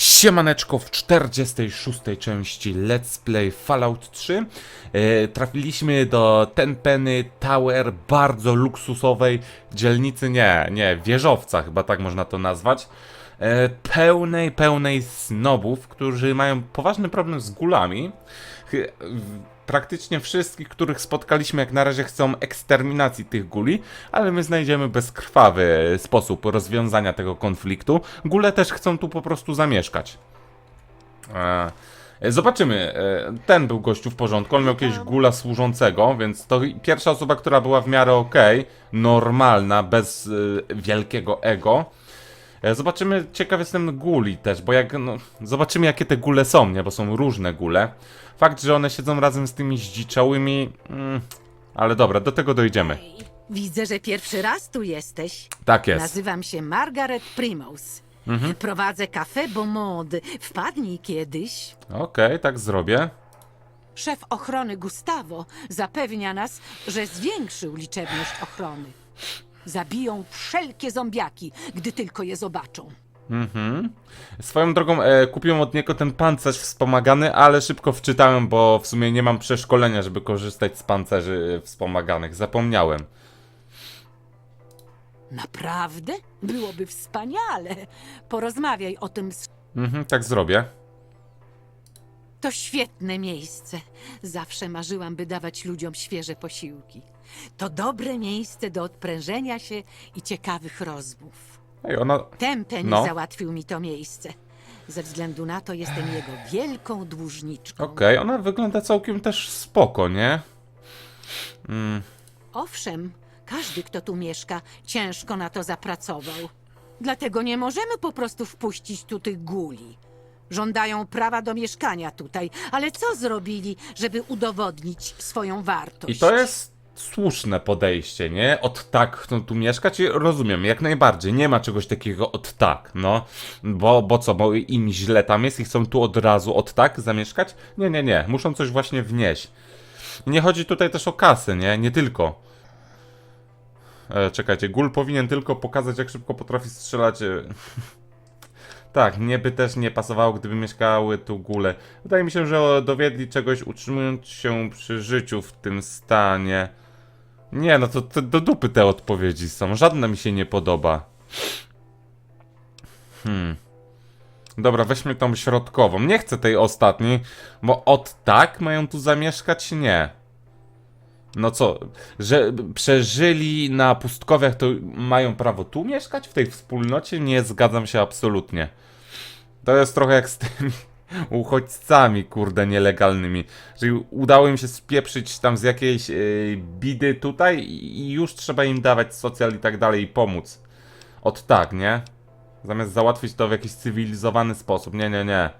Siemaneczko w 46. części Let's Play Fallout 3 e, Trafiliśmy do Tenpenny Tower, bardzo luksusowej dzielnicy, nie, nie, wieżowca chyba tak można to nazwać e, Pełnej, pełnej snobów, którzy mają poważny problem z gulami Praktycznie wszystkich, których spotkaliśmy jak na razie chcą eksterminacji tych guli, ale my znajdziemy bezkrwawy sposób rozwiązania tego konfliktu. Gule też chcą tu po prostu zamieszkać. E, Zobaczymy. E, Ten był gościu w porządku. On miał jakiegoś gula służącego, więc to pierwsza osoba, która była w miarę okej, normalna, bez e, wielkiego ego. Zobaczymy, ciekaw jestem guli też, bo jak, no, zobaczymy jakie te gule są, nie, bo są różne gule. Fakt, że one siedzą razem z tymi zdziczałymi, mm, ale dobra, do tego dojdziemy. Widzę, że pierwszy raz tu jesteś. Tak jest. Nazywam się Margaret Primos. Prowadzę Café Beaumonde. Wpadnij kiedyś. Okej, tak zrobię. Szef ochrony Gustavo zapewnia nas, że zwiększył liczebność ochrony. Zabiją wszelkie zombiaki, gdy tylko je zobaczą. Swoją drogą e, kupiłem od niego ten pancerz wspomagany, ale szybko wczytałem, bo w sumie nie mam przeszkolenia, żeby korzystać z pancerzy e, wspomaganych. Zapomniałem. Naprawdę? Byłoby wspaniale. Porozmawiaj o tym z Mhm, tak zrobię. To świetne miejsce. Zawsze marzyłam, by dawać ludziom świeże posiłki. To dobre miejsce do odprężenia się i ciekawych rozmów. Ej, ona... Tempen No. załatwił mi to miejsce. Ze względu na to jestem jego wielką dłużniczką. Okej, ona wygląda całkiem też spoko, nie? Owszem, każdy, kto tu mieszka, ciężko na to zapracował. Dlatego nie możemy po prostu wpuścić tu tych guli. Żądają prawa do mieszkania tutaj, ale co zrobili, żeby udowodnić swoją wartość? I to jest słuszne podejście, nie? Od tak chcą tu mieszkać i rozumiem, jak najbardziej. Nie ma czegoś takiego od tak, no. Bo, bo co, bo im źle tam jest i chcą tu od razu od tak zamieszkać? Nie, nie, nie. Muszą coś właśnie wnieść. Nie chodzi tutaj też o kasę, nie? Nie tylko. E, czekajcie, Gul powinien tylko pokazać, jak szybko potrafi strzelać. Tak, mnie by też nie pasowało, gdyby mieszkały tu gule. Wydaje mi się, że dowiedli czegoś utrzymując się przy życiu w tym stanie. Nie, no to, to do dupy te odpowiedzi są. Żadna mi się nie podoba. Hmm. Dobra, weźmy tą środkową. Nie chcę tej ostatniej, bo od tak mają tu zamieszkać? Nie. No co, że przeżyli na pustkowiach, to mają prawo tu mieszkać? W tej wspólnocie? Nie zgadzam się absolutnie. To jest trochę jak z tymi uchodźcami, kurde, nielegalnymi. Czyli udało im się spieprzyć tam z jakiejś yy, bidy tutaj i już trzeba im dawać socjal i tak dalej i pomóc. Od tak, nie? Zamiast załatwić to w jakiś cywilizowany sposób. Nie, nie, nie.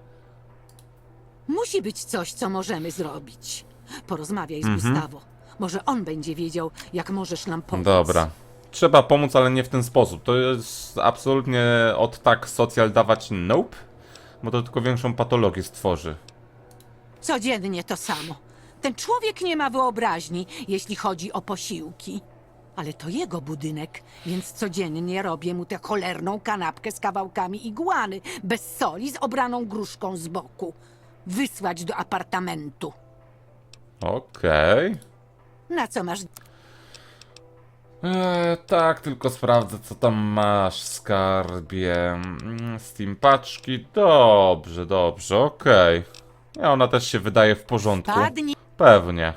Musi być coś, co możemy zrobić. Porozmawiaj z Mhm. Gustavo. Może on będzie wiedział, jak możesz nam pomóc. Dobra. Trzeba pomóc, ale nie w ten sposób. To jest absolutnie od tak socjal dawać nope, bo to tylko większą patologię stworzy. Codziennie to samo. Ten człowiek nie ma wyobraźni, jeśli chodzi o posiłki. Ale to jego budynek, więc codziennie robię mu tę cholerną kanapkę z kawałkami igłany, bez soli, z obraną gruszką z boku. Wysłać do apartamentu. Okej. Na co masz Eee, tak, tylko sprawdzę, co tam masz, skarbie. Mm, Steam paczki, dobrze, dobrze, okej. I ona też się wydaje w porządku. Pewnie.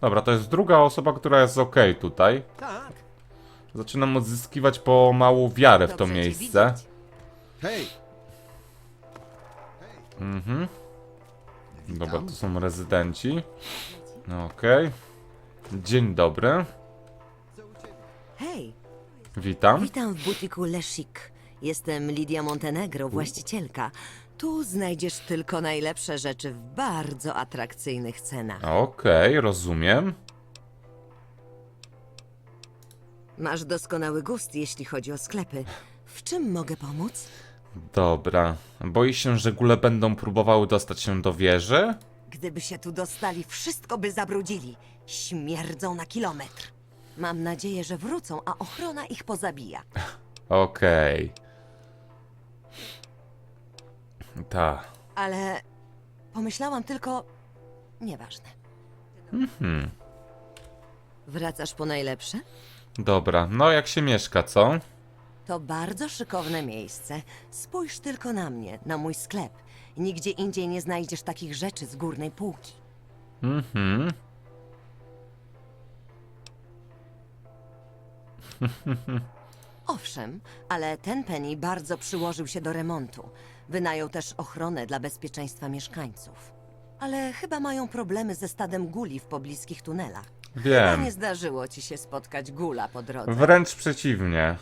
Dobra, to jest druga osoba, która jest okej tutaj. Tak. Zaczynam odzyskiwać pomału wiarę w to Dobrze cię miejsce. widzieć. Hej, Dobra, to są rezydenci. Okej. Dzień dobry, Hej, witam. witam w butiku Le Chic. Jestem Lidia Montenegro, właścicielka. Tu znajdziesz tylko najlepsze rzeczy w bardzo atrakcyjnych cenach. Okej, rozumiem. Masz doskonały gust, jeśli chodzi o sklepy. W czym mogę pomóc? Dobra. Boi się, że góle będą próbowały dostać się do wieży? Gdyby się tu dostali, wszystko by zabrudzili. Śmierdzą na kilometr. Mam nadzieję, że wrócą, a ochrona ich pozabija. Okej. Ta. Ale pomyślałam tylko... Nieważne. Mhm. Wracasz po najlepsze? Dobra, no jak się mieszka, co? To bardzo szykowne miejsce. Spójrz tylko na mnie, na mój sklep. Nigdzie indziej nie znajdziesz takich rzeczy z górnej półki. Mhm. Owszem, ale ten Penny bardzo przyłożył się do remontu. Wynajął też ochronę dla bezpieczeństwa mieszkańców. Ale chyba mają problemy ze stadem guli w pobliskich tunelach. Chyba Wiem. nie zdarzyło ci się spotkać gula po drodze. Wręcz przeciwnie.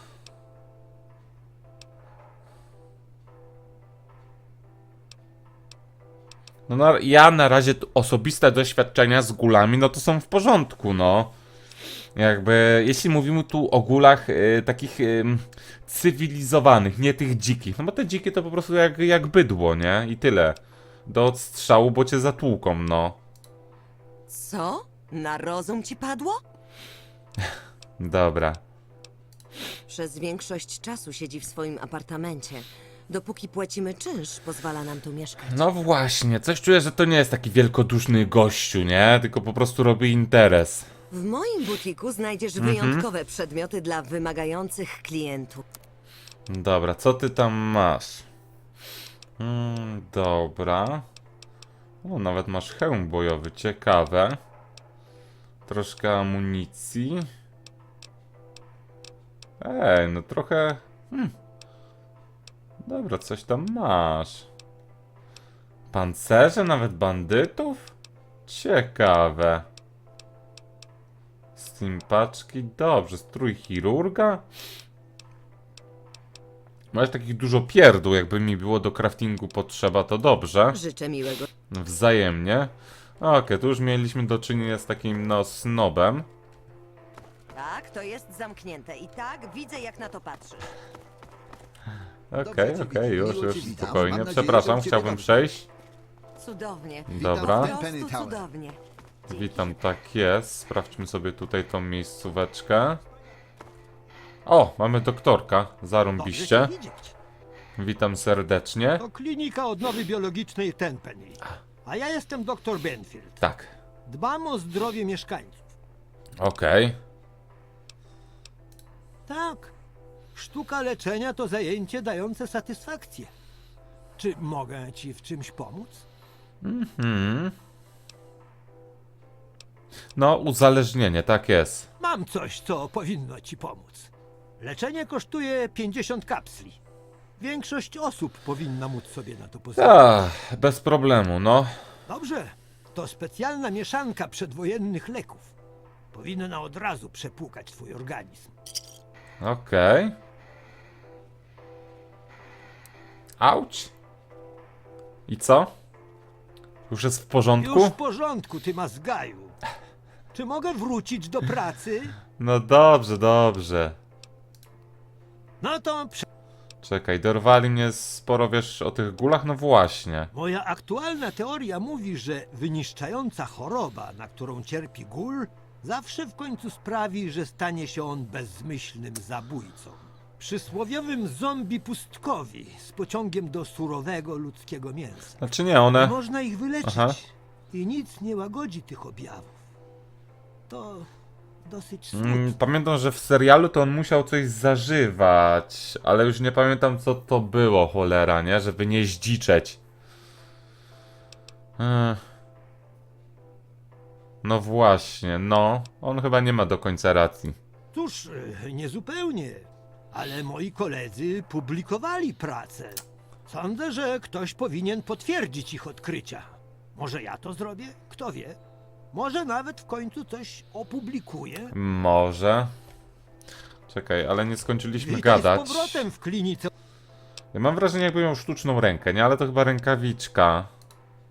No, no ja na razie t- osobiste doświadczenia z gulami, no to są w porządku, no. Jakby, jeśli mówimy tu o gulach y, takich y, cywilizowanych, nie tych dzikich, no bo te dzikie to po prostu jak, jak bydło, nie? I tyle. Do odstrzału, bo cię zatłuką, no. Co? Na rozum ci padło? Dobra. Przez większość czasu siedzi w swoim apartamencie. Dopóki płacimy czynsz, pozwala nam tu mieszkać. No właśnie, coś czuję, że to nie jest taki wielkoduszny gościu, nie? Tylko po prostu robi interes. W moim butiku znajdziesz Mhm. wyjątkowe przedmioty dla wymagających klientów. Dobra, co ty tam masz? Mm, dobra. O, nawet masz hełm bojowy, ciekawe. Troszkę amunicji. Ej, no trochę... Hmm. Dobra, coś tam masz. Pancerze nawet bandytów? Ciekawe. Steam paczki, dobrze. Strój chirurga? Masz takich dużo pierdół, jakby mi było do craftingu potrzeba, to dobrze. Życzę miłego. Wzajemnie. Okej, tu już mieliśmy do czynienia z takim, no, snobem. Tak, to jest zamknięte. I tak widzę, jak na to patrzysz. Okej, cię okej, widzieć, już, już, spokojnie. Przepraszam, chciałbym przejść. Cudownie. Dobra. Po prostu cudownie. Witam, tak jest. Sprawdźmy sobie tutaj tą miejscóweczkę. O, mamy doktorka, zarąbiście. Dobrze cię widzieć. Witam serdecznie. To klinika odnowy biologicznej Tenpenny. A ja jestem dr Benfield. Tak, Dbam o zdrowie mieszkańców. okej. Tak. Sztuka leczenia to zajęcie dające satysfakcję. Czy mogę ci w czymś pomóc? Hmm. No, uzależnienie, tak jest. Mam coś, co powinno ci pomóc. Leczenie kosztuje 50 kapsli. Większość osób powinna móc sobie na to pozwolić. Ach, bez problemu, no. Dobrze. To specjalna mieszanka przedwojennych leków. Powinna od razu przepłukać twój organizm. Okej. Auć. I co? Już jest w porządku? Już w porządku, ty mazgaju. Czy mogę wrócić do pracy? No dobrze, dobrze. No to prze... Czekaj, dorwali mnie sporo, wiesz, o tych gulach? No właśnie. moja aktualna teoria mówi, że wyniszczająca choroba, na którą cierpi gól, zawsze w końcu sprawi, że stanie się on bezmyślnym zabójcą. Przysłowiowym zombie pustkowi z pociągiem do surowego ludzkiego mięsa. Znaczy nie, one... Można ich wyleczyć Aha. i nic nie łagodzi tych objawów. To dosyć smutne. Mm, pamiętam, że w serialu to on musiał coś zażywać, ale już nie pamiętam co to było, cholera, nie? Żeby nie zdziczeć. Ech. No właśnie, no. On chyba nie ma do końca racji. Cóż, niezupełnie, ale moi koledzy publikowali pracę. Sądzę, że ktoś powinien potwierdzić ich odkrycia. Może ja to zrobię? Kto wie? Może nawet w końcu coś opublikuję? Może. Czekaj, ale nie skończyliśmy Witaj gadać. z powrotem w klinice. Ja mam wrażenie, jakby miał sztuczną rękę, nie? Ale to chyba rękawiczka.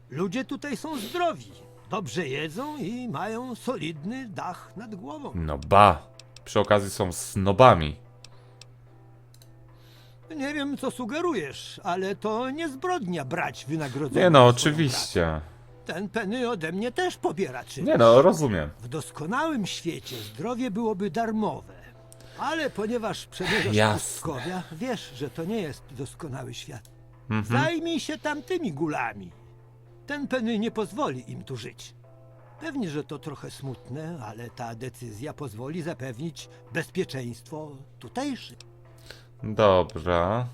Ludzie tutaj są zdrowi, dobrze jedzą i mają solidny dach nad głową. No ba. Przy okazji są snobami. Nie wiem, co sugerujesz, ale to nie zbrodnia brać wynagrodzenie. Nie no, za swoją oczywiście. Ten Penny ode mnie też pobiera czynsz. Nie no, rozumiem. W doskonałym świecie zdrowie byłoby darmowe. Ale ponieważ przemierzasz Jasne. pustkowia, wiesz, że to nie jest doskonały świat. Zajmij się tamtymi gulami. Ten Penny nie pozwoli im tu żyć. Pewnie, że to trochę smutne, ale ta decyzja pozwoli zapewnić bezpieczeństwo tutejszych. Dobra.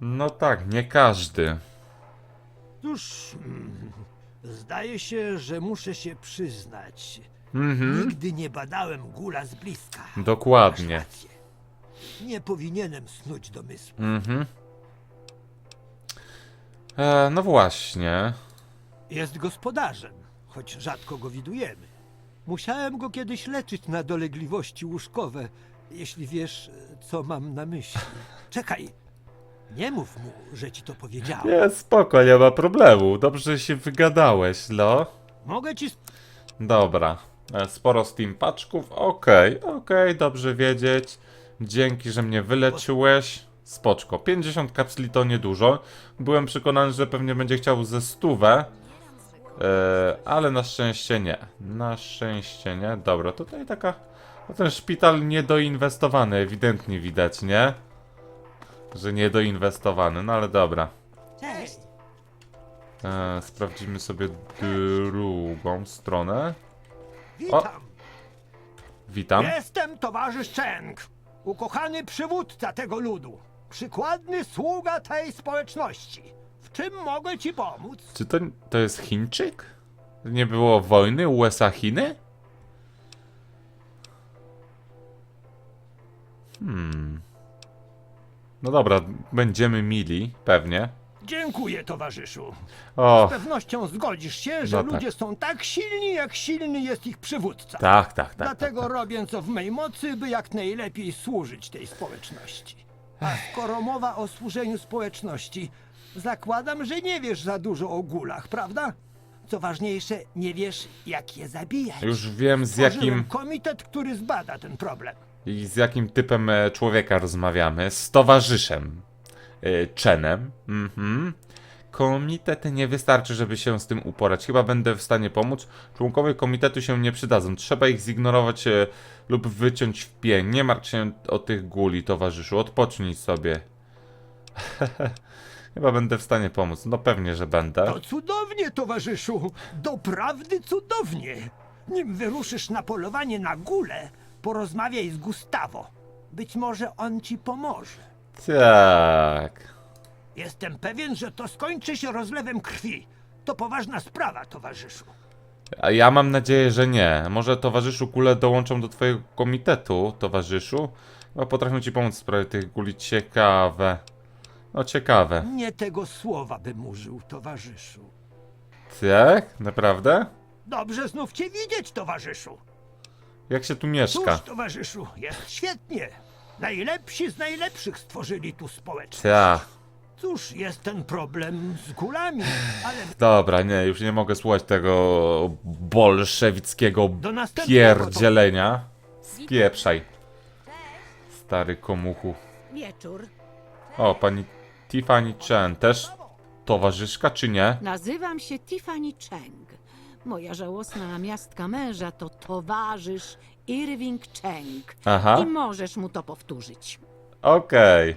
No tak, nie każdy. Cóż, mm, zdaje się, że muszę się przyznać. Mhm. Nigdy nie badałem gula z bliska. Dokładnie. Masz rację. Nie powinienem snuć domysłu. Mhm. E, no właśnie. Jest gospodarzem, choć rzadko go widujemy. Musiałem go kiedyś leczyć na dolegliwości łóżkowe, jeśli wiesz, co mam na myśli. Czekaj, nie mów mu, że ci to powiedziałem. Nie, spoko, nie ma problemu. Dobrze się wygadałeś, no. Mogę ci sp- Dobra. E, Sporo Steam paczków. Okej, okej, dobrze wiedzieć. Dzięki, że mnie wyleczyłeś. Spoczko. 50 kapsli to niedużo. Byłem przekonany, że pewnie będzie chciał ze stówę. E, ale na szczęście nie. Na szczęście nie. Dobra, tutaj taka... No ten szpital niedoinwestowany, ewidentnie widać, nie? Że niedoinwestowany, no ale dobra. Cześć! E, sprawdzimy sobie drugą stronę. Witam. Witam. Jestem towarzysz Cheng, ukochany przywódca tego ludu. Przykładny sługa tej społeczności. W czym mogę ci pomóc? Czy to, to jest Chińczyk? Nie było wojny USA-Chiny? Hmm. No dobra, będziemy mili, pewnie. Dziękuję, towarzyszu. O, Z pewnością zgodzisz się, że No tak. ludzie są tak silni, jak silny jest ich przywódca. tak, tak, tak. tak, Dlatego tak. robię co w mej mocy, by jak najlepiej służyć tej społeczności. A skoro mowa o służeniu społeczności, zakładam, że nie wiesz za dużo o gulach, prawda? Co ważniejsze, nie wiesz, jak je zabijać. Już wiem z Stworzyłem jakim, komitet, który zbada ten problem. I z jakim typem e, człowieka rozmawiamy. Z towarzyszem. e, Chenem. Mhm. Komitet nie wystarczy, żeby się z tym uporać. Chyba będę w stanie pomóc. Członkowie komitetu się nie przydadzą. Trzeba ich zignorować e, lub wyciąć w pień. Nie martw się o tych guli, towarzyszu. Odpocznij sobie. Chyba będę w stanie pomóc. No pewnie, że będę. To cudownie, towarzyszu! Doprawdy cudownie! Nim wyruszysz na polowanie na gulę, porozmawiaj z Gustawo. Być może on ci pomoże. Tak. Jestem pewien, że to skończy się rozlewem krwi. To poważna sprawa, towarzyszu. A ja mam nadzieję, że nie. Może towarzyszu kule dołączą do twojego komitetu, towarzyszu? Chyba potrafią ci pomóc w sprawie tych guli. Ciekawe. No ciekawe. Nie tego słowa bym użył, towarzyszu. Tak? Naprawdę? Dobrze znów cię widzieć, towarzyszu. Jak się tu Cóż, mieszka? towarzyszu, jest świetnie. Najlepsi z najlepszych stworzyli tu społeczność. Ta. Cóż, jest ten problem z gulami, ale Dobra, nie, już nie mogę słuchać tego bolszewickiego do następnego. pierdzielenia. Spieprzaj. Stary komuchu. Wieczór. O, pani Tiffany Chen. Też towarzyszka, czy nie? Nazywam się Tiffany Cheng. Moja żałosna namiastka męża to towarzysz Irving Cheng. Aha. I możesz mu to powtórzyć. Okej.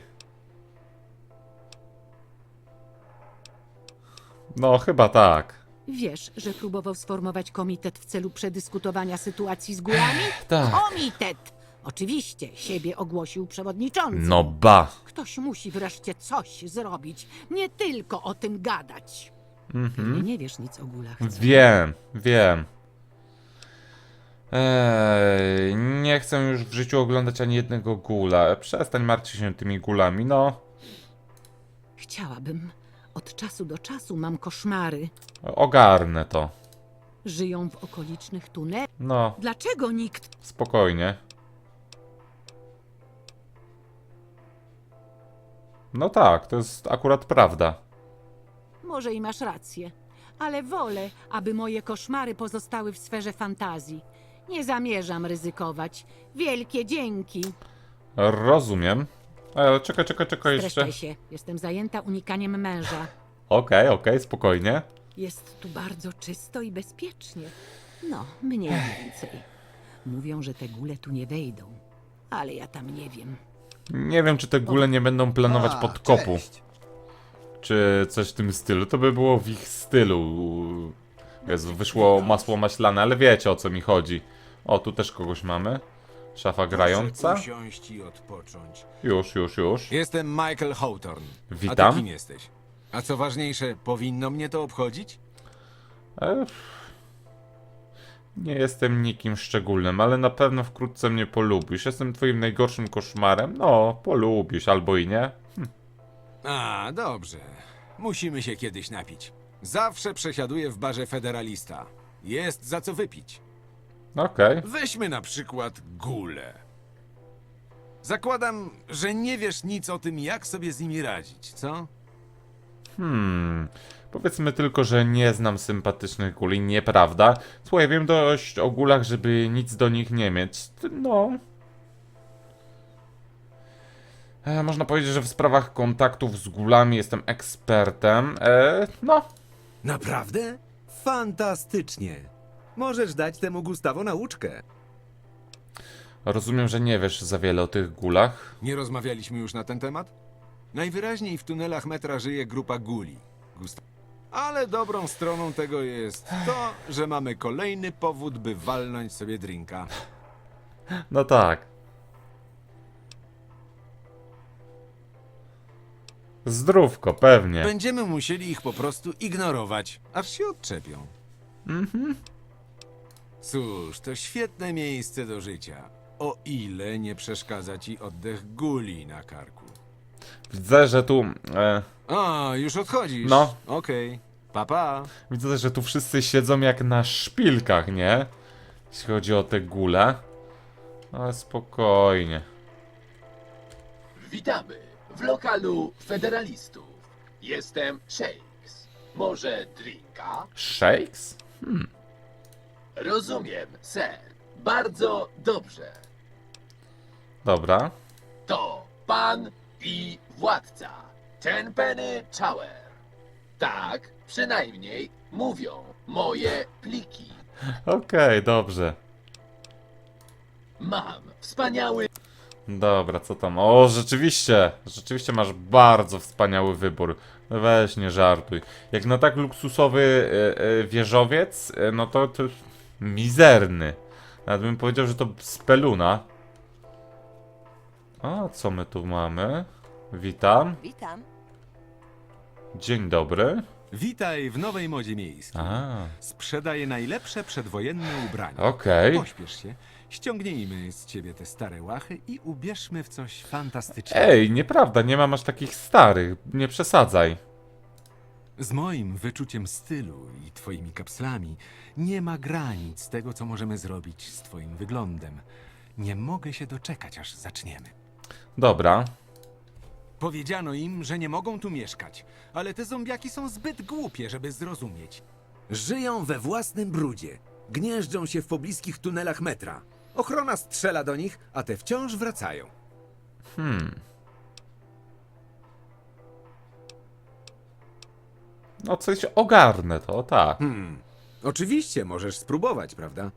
No, chyba tak. Wiesz, że próbował sformować komitet w celu przedyskutowania sytuacji z górami? Tak. Komitet! Oczywiście, siebie ogłosił przewodniczący. No ba. Ktoś musi wreszcie coś zrobić, nie tylko o tym gadać. Mhm. Nie wiesz nic o gulach. co? Wiem, wiem. Ej, nie chcę już w życiu oglądać ani jednego gula. Przestań martwić się tymi gulami, no. Chciałabym. Od czasu do czasu mam koszmary. Ogarnę to. Żyją w okolicznych tunelach. No, Dlaczego nikt spokojnie. No tak, to jest akurat prawda. Może i masz rację, ale wolę, aby moje koszmary pozostały w sferze fantazji. Nie zamierzam ryzykować. Wielkie dzięki. Rozumiem. Ale czekaj, czekaj, czekaj jeszcze. Streszczaj się. Jestem zajęta unikaniem męża. Okej, okej, spokojnie. Jest tu bardzo czysto i bezpiecznie. No, mniej więcej. Mówią, że te góle tu nie wejdą. Ale ja tam nie wiem. Nie wiem, czy te góle nie będą planować podkopu. cześć. Czy coś w tym stylu. To by było w ich stylu. Jezu, wyszło masło maślane, ale wiecie o co mi chodzi. O, tu też kogoś mamy. Szafa grająca. Proszę usiąść i odpocząć. Już, już, już. Jestem Michael Hawthorne. A Witam. ty kim jesteś? A co ważniejsze, powinno mnie to obchodzić? E, Nie jestem nikim szczególnym, ale na pewno wkrótce mnie polubisz. Jestem twoim najgorszym koszmarem? No, polubisz, albo i nie. A, dobrze. Musimy się kiedyś napić. Zawsze przesiaduję w barze Federalista. Jest za co wypić. Okej. Weźmy na przykład gulę. Zakładam, że nie wiesz nic o tym, jak sobie z nimi radzić, co? Hmm. Powiedzmy tylko, że nie znam sympatycznych guli, nieprawda? Słuchaj, wiem dość o gulach, żeby nic do nich nie mieć. No. E, można powiedzieć, że w sprawach kontaktów z gulami jestem ekspertem. E, no. Naprawdę? Fantastycznie. Możesz dać temu Gustawo nauczkę. Rozumiem, że nie wiesz za wiele o tych gulach. Nie rozmawialiśmy już na ten temat? Najwyraźniej w tunelach metra żyje grupa guli. Ale dobrą stroną tego jest to, że mamy kolejny powód, by walnąć sobie drinka. No tak. Zdrówko, pewnie. Będziemy musieli ich po prostu ignorować, aż się odczepią. Mhm. Cóż, to świetne miejsce do życia. O ile nie przeszkadza ci oddech guli na karku. Widzę, że tu. E, A, już odchodzisz. No. Okej. Pa, pa. widzę, że tu wszyscy siedzą jak na szpilkach, nie? Jeśli chodzi o te gule. Ale spokojnie. Witamy w lokalu federalistów. Jestem Shakes. Może drinka? Shakes? Rozumiem, ser. Bardzo dobrze. Dobra. To pan i władca. Tenpenny Tower. Tak, przynajmniej mówią moje pliki. Okej, dobrze. Mam wspaniały Dobra, co tam? O, rzeczywiście! Rzeczywiście masz bardzo wspaniały wybór. No Weź, nie żartuj. Jak na tak luksusowy e, e, wieżowiec, e, no to, to mizerny. Nawet bym powiedział, że to speluna. A, co my tu mamy? Witam. Witam. Dzień dobry. Witaj w nowej modzie miejskiej. A, Sprzedaję najlepsze przedwojenne ubrania. okej. Pośpiesz się, ściągnijmy z ciebie te stare łachy i ubierzmy w coś fantastycznego. Ej, nieprawda, nie mam aż takich starych. Nie przesadzaj. Z moim wyczuciem stylu i twoimi kapslami nie ma granic tego, co możemy zrobić z twoim wyglądem. Nie mogę się doczekać, aż zaczniemy. Dobra. Powiedziano im, że nie mogą tu mieszkać, ale te zombiaki są zbyt głupie, żeby zrozumieć. Żyją we własnym brudzie. Gnieżdżą się w pobliskich tunelach metra. Ochrona strzela do nich, a te wciąż wracają. No coś ogarnę to, tak. Hmm. Oczywiście możesz spróbować, prawda?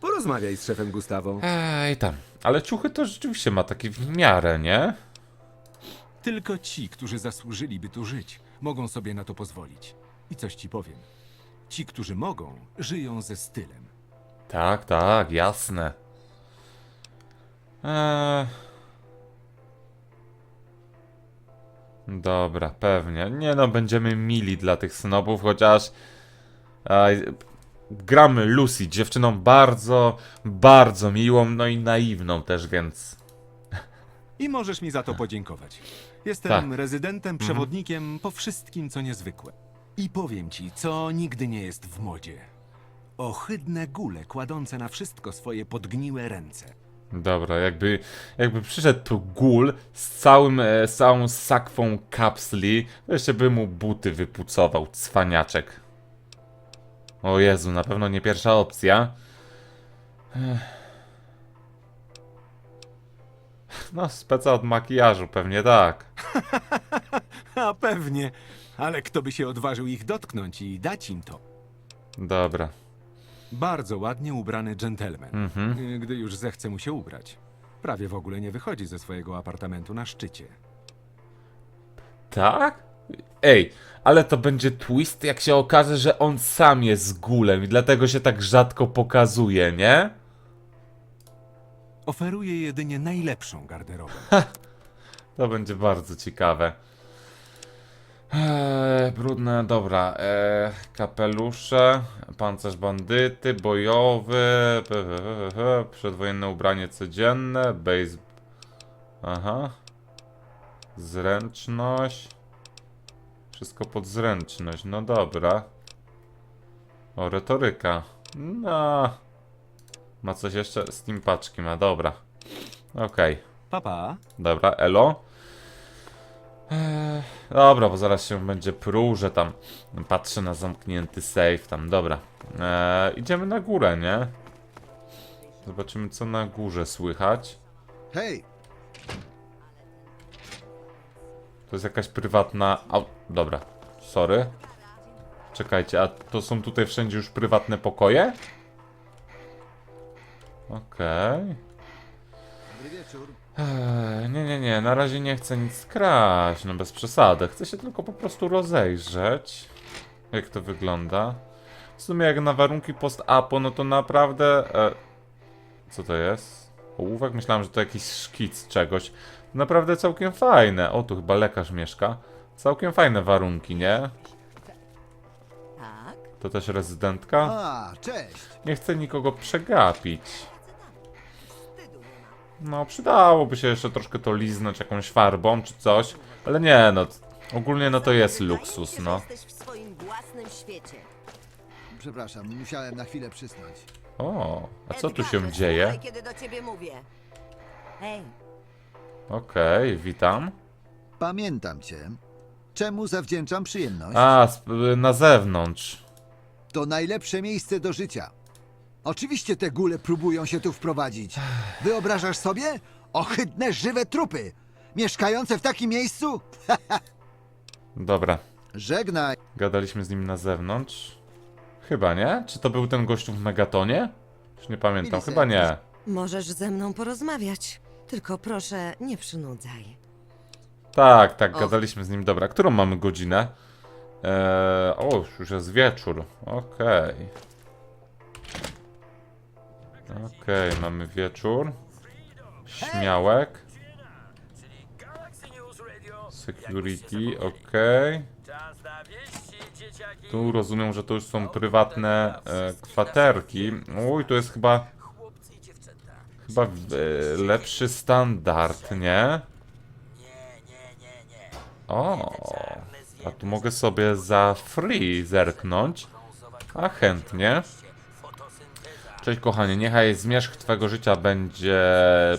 Porozmawiaj z szefem Gustawą. Ej, tam. Ale ciuchy to rzeczywiście ma takie w miarę, nie? Tylko ci, którzy zasłużyliby tu żyć, mogą sobie na to pozwolić. I coś ci powiem. Ci, którzy mogą, żyją ze stylem. Tak, tak, jasne. Eee... Dobra, pewnie. Nie no, będziemy mili dla tych snobów, chociaż... Aj, gramy Lucy, dziewczyną bardzo, bardzo miłą, no i naiwną też, więc... I możesz mi za to podziękować. Jestem Tak. rezydentem, przewodnikiem po wszystkim, co niezwykłe. I powiem ci, co nigdy nie jest w modzie. Ohydne gule kładące na wszystko swoje podgniłe ręce. Dobra, jakby, jakby przyszedł tu gul z całym, e, z całą sakwą kapsli, to jeszcze by mu buty wypucował, cwaniaczek. O Jezu, na pewno nie pierwsza opcja. Ech. No, speca od makijażu, pewnie tak. A pewnie, ale kto by się odważył ich dotknąć i dać im to? Dobra. Bardzo ładnie ubrany dżentelmen, Mhm. gdy już zechce mu się ubrać. Prawie w ogóle nie wychodzi ze swojego apartamentu na szczycie. Tak? Ej, ale to będzie twist, jak się okaże, że on sam jest gulem i dlatego się tak rzadko pokazuje, nie? Oferuje jedynie najlepszą garderobę. To będzie bardzo ciekawe. Eee, brudne, dobra. Eee, kapelusze, pancerz bandyty, bojowy, przedwojenne ubranie codzienne, base... Aha. Zręczność. Wszystko pod zręczność, no dobra. O, retoryka. No. Ma coś jeszcze? Steam paczki ma, dobra. Okej. Papa, Dobra, elo. Eee, dobra, bo zaraz się będzie pruł, że tam patrzę na zamknięty safe tam, dobra. Eee, idziemy na górę, nie? Zobaczymy co na górze słychać. Hej, To jest jakaś prywatna... Au... Dobra, sorry. Czekajcie, a to są tutaj wszędzie już prywatne pokoje? Okej. dobry wieczór. Eee, nie, nie, nie, na razie nie chcę nic kraść, no bez przesady. Chcę się tylko po prostu rozejrzeć. Jak to wygląda. W sumie jak na warunki post-apo, no to naprawdę... E, co to jest? Ołówek? Myślałem, że to jakiś szkic czegoś. Naprawdę całkiem fajne. O, tu chyba lekarz mieszka. Całkiem fajne warunki, nie? Tak? To też rezydentka? A, cześć. Nie chcę nikogo przegapić. No, przydałoby się jeszcze troszkę to liznąć jakąś farbą czy coś, ale nie, no, ogólnie no to jest luksus, no. Jesteś w swoim własnym świecie. Przepraszam, musiałem na chwilę przysnąć. O, a co tu Edgarze, się dzieje? Słuchaj, kiedy do ciebie mówię. Hej, Okej, witam. Pamiętam cię. Czemu zawdzięczam przyjemność? A, sp- na zewnątrz. To najlepsze miejsce do życia. Oczywiście te góle próbują się tu wprowadzić. Wyobrażasz sobie? Ohydne, żywe trupy! Mieszkające w takim miejscu? Dobra, Żegnaj. gadaliśmy z nim na zewnątrz. Chyba nie? Czy to był ten gościu w Megatonie? Już nie pamiętam, chyba nie. możesz ze mną porozmawiać. Tylko proszę, nie przynudzaj. Tak, tak, gadaliśmy z nim. Dobra, którą mamy godzinę? Eee, o, już jest wieczór. Okej. Okej, mamy wieczór. Śmiałek. Security, okej. Tu rozumiem, że to już są prywatne e, kwaterki. Uj, to jest chyba... Chyba e, lepszy standard, nie? O, a tu mogę sobie za free zerknąć. A chętnie. Cześć kochanie, niechaj zmierzch twego życia będzie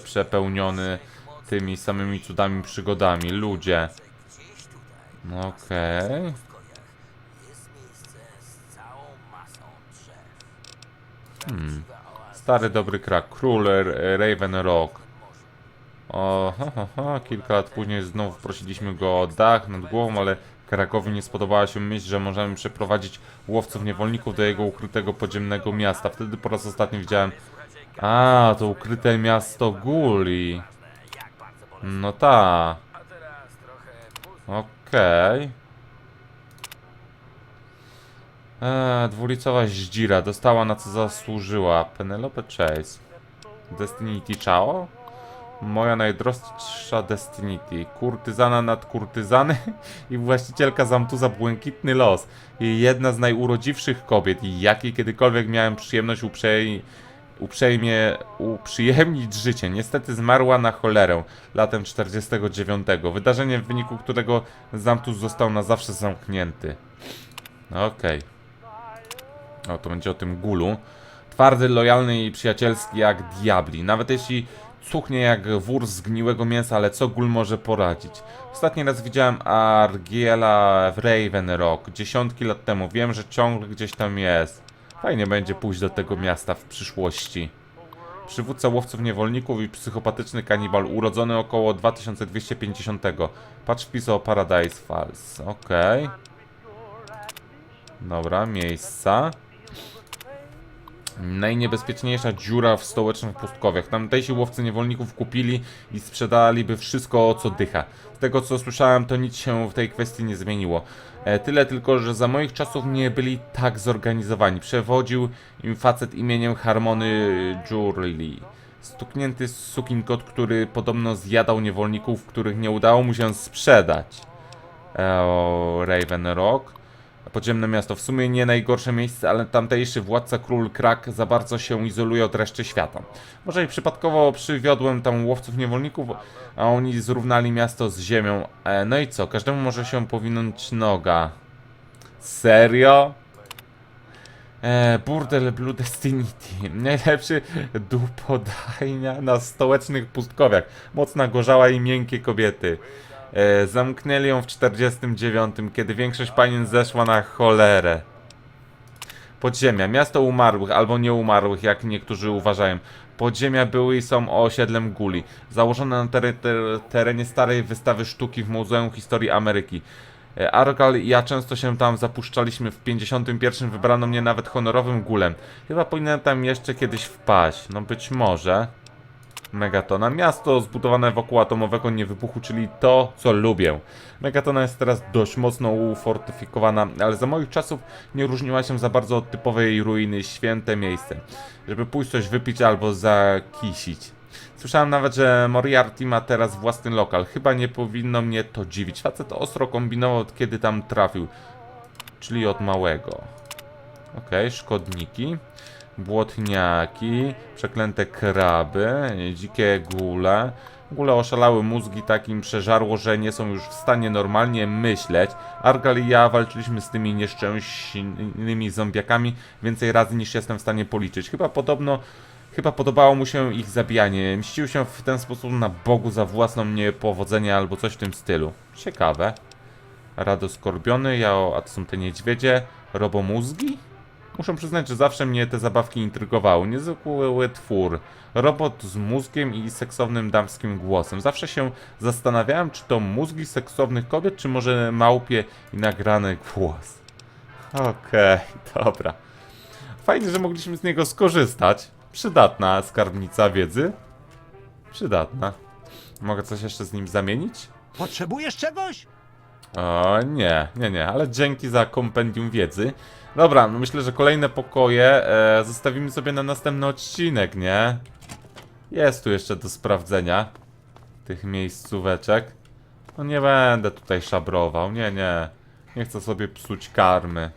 przepełniony tymi samymi cudami, przygodami. Ludzie. No Okej. Hmm. Stary dobry krak. Kruler, Raven Rock. O, ha, ha, ha. Kilka lat później znów prosiliśmy go o dach nad głową, ale Krakowi nie spodobała się myśl, że możemy przeprowadzić łowców niewolników do jego ukrytego podziemnego miasta. Wtedy po raz ostatni widziałem... A, to ukryte miasto Guli. No ta. Okej. Eee, dwulicowa zdzira. Dostała na co zasłużyła. Penelope Chase. Destiny Chao? Moja najdroższa Destinity. Kurtyzana nad kurtyzany i właścicielka zamtuza błękitny los. I jedna z najurodziwszych kobiet, jakiej kiedykolwiek miałem przyjemność uprzej... uprzejmie uprzyjemnić życie. Niestety zmarła na cholerę latem 49. Wydarzenie, w wyniku którego zamtuz został na zawsze zamknięty. Okej. O, to będzie o tym gulu. Twardy, lojalny i przyjacielski jak diabli. Nawet jeśli cuchnie jak wór zgniłego mięsa, ale co gul może poradzić? Ostatni raz widziałem Argiela w Raven Rock, dziesiątki lat temu. Wiem, że ciągle gdzieś tam jest. Fajnie będzie pójść do tego miasta w przyszłości. Przywódca łowców niewolników i psychopatyczny kanibal, urodzony około 2250. Patrz wpis o Paradise Falls. Okej. Dobra, miejsca. Najniebezpieczniejsza dziura w stołecznych pustkowiach. Tamtejsi łowcy niewolników kupili i sprzedaliby wszystko, co dycha. Z tego co słyszałem, to nic się w tej kwestii nie zmieniło. E, tyle tylko, że za moich czasów nie byli tak zorganizowani. Przewodził im facet imieniem Harmony Jurli. Stuknięty sukinkot, który podobno zjadał niewolników, których nie udało mu się sprzedać. E, o, Raven Rock. Podziemne miasto. W sumie nie najgorsze miejsce, ale tamtejszy władca król Krak za bardzo się izoluje od reszty świata. Może i przypadkowo przywiodłem tam łowców niewolników, a oni zrównali miasto z ziemią. E, no i co? Każdemu może się powinąć noga. Serio? E, burdel Blue Destinity. Najlepszy dupodajnia na stołecznych pustkowiach. Mocna, gorzała i miękkie kobiety. E, zamknęli ją w 49, kiedy większość panien zeszła na cholerę. Podziemia, miasto umarłych albo nieumarłych, jak niektórzy uważają. Podziemia były i są osiedlem guli, założone na teren- ter- terenie starej wystawy sztuki w Muzeum Historii Ameryki. E, Argal i ja często się tam zapuszczaliśmy. W 51 wybrano mnie nawet honorowym gulem. Chyba powinienem tam jeszcze kiedyś wpaść. No być może. Megatona. Miasto zbudowane wokół atomowego niewybuchu, czyli to, co lubię. Megatona jest teraz dość mocno ufortyfikowana, ale za moich czasów nie różniła się za bardzo od typowej ruiny, święte miejsce, żeby pójść coś wypić albo zakisić. Słyszałem nawet, że Moriarty ma teraz własny lokal. Chyba nie powinno mnie to dziwić. Facet ostro kombinował od kiedy tam trafił. Czyli od małego. Okej, szkodniki. Błotniaki, przeklęte kraby, dzikie gule. Gule oszalały mózgi takim przeżarło, że nie są już w stanie normalnie myśleć. Argal i ja walczyliśmy z tymi nieszczęśliwymi zombiakami więcej razy niż jestem w stanie policzyć. Chyba podobno, chyba podobało mu się ich zabijanie. Mścił się w ten sposób na Bogu za własną niepowodzenie albo coś w tym stylu. Ciekawe. Radoskorbiony, ja, a to są te niedźwiedzie, robomózgi? Muszę przyznać, że zawsze mnie te zabawki intrygowały. Niezwykły twór. Robot z mózgiem i seksownym damskim głosem. Zawsze się zastanawiałem, czy to mózgi seksownych kobiet, czy może małpie i nagrany głos. Okej, dobra. Fajnie, że mogliśmy z niego skorzystać. Przydatna skarbnica wiedzy. Przydatna. Mogę coś jeszcze z nim zamienić? Potrzebujesz czegoś? O nie, nie, nie, ale dzięki za kompendium wiedzy. Dobra, myślę, że kolejne pokoje e, zostawimy sobie na następny odcinek, nie? Jest tu jeszcze do sprawdzenia tych miejscóweczek. No nie będę tutaj szabrował, nie, nie. Nie chcę sobie psuć karmy.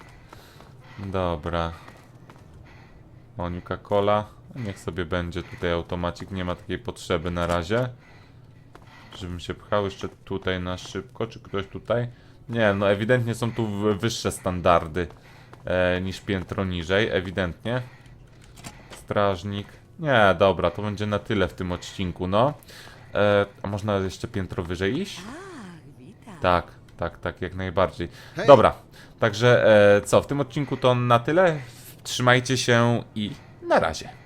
Dobra. Monika Cola. Niech sobie będzie tutaj automacik, nie ma takiej potrzeby na razie. Żebym się pchał jeszcze tutaj na szybko, czy ktoś tutaj? Nie, no ewidentnie są tu wyższe standardy e, niż piętro niżej, ewidentnie. Strażnik. Nie, dobra, to będzie na tyle w tym odcinku, no. E, a można jeszcze piętro wyżej iść? Tak, tak, tak, jak najbardziej. Dobra, także e, co, w tym odcinku to na tyle. Trzymajcie się i na razie.